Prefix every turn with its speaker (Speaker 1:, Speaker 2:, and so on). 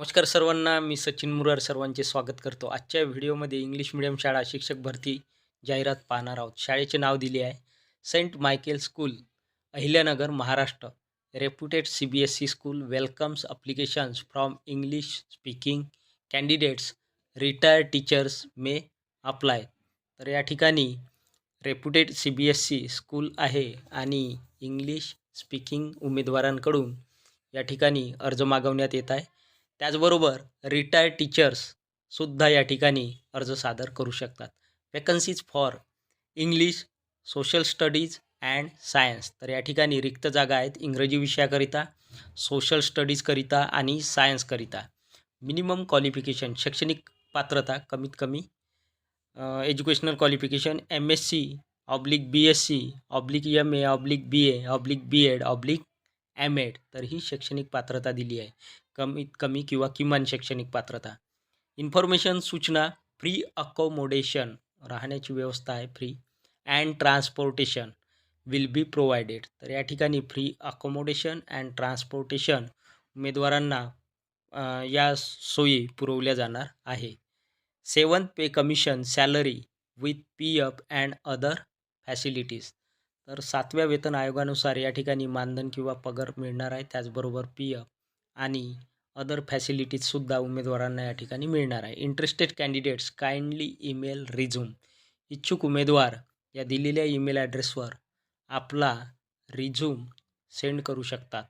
Speaker 1: नमस्कार सर्वांना मी सचिन मुरार सर्वांचे स्वागत करतो. आजच्या व्हिडिओमध्ये इंग्लिश मिडियम शाळा शिक्षक भरती जाहिरात पाहणार आहोत. शाळेचे नाव दिले आहे. Saint Michael school Ahilyanagar Maharashtra. Reputed C B S C school welcomes applications from English speaking candidates retired teachers may apply. तर या ठिकाणी reputed C B S C school आहे आणि इंग्लिश स्पीकिंग उमेदवारांकडून या ठिकाणी अर्ज मागवण्यात येत आहे. त्याचबरोबर रिटायर्ड टीचर्ससुद्धा या ठिकाणी अर्ज सादर करू शकतात. Vacancies for English social studies and science तर या ठिकाणी रिक्त जागा आहेत इंग्रजी विषयाकरिता सोशल स्टडीजकरिता आणि सायन्सकरिता मिनिमम क्वालिफिकेशन शैक्षणिक पात्रता कमीत कमी educational qualification M S C oblique B S C oblique M A oblique B A oblique B Ed oblique M Ed तर ही शैक्षणिक पात्रता दिली आहे. कमीत कमी किंवा किमान शैक्षणिक पात्रता. इन्फॉर्मेशन सूचना फ्री अकोमोडेशन राहण्याची व्यवस्था आहे free. And transportation will be provided. तर या ठिकाणी फ्री अकोमोडेशन अँड ट्रान्सपोर्टेशन उमेदवारांना या सोयी पुरवल्या जाणार आहे. Seventh pay commission salary with P F and other facilities. तर सातव्या वेतन आयोगानुसार या ठिकाणी मानधन किंवा पगार मिळणार आहे. त्याचबरोबर पी एफ आणि अदर फॅसिलिटीजसुद्धा उमेदवारांना या ठिकाणी मिळणार आहे. Interested candidates kindly email resume इच्छुक उमेदवार या दिलेल्या ईमेल ॲड्रेसवर आपला रिझ्यूम सेंड करू शकतात.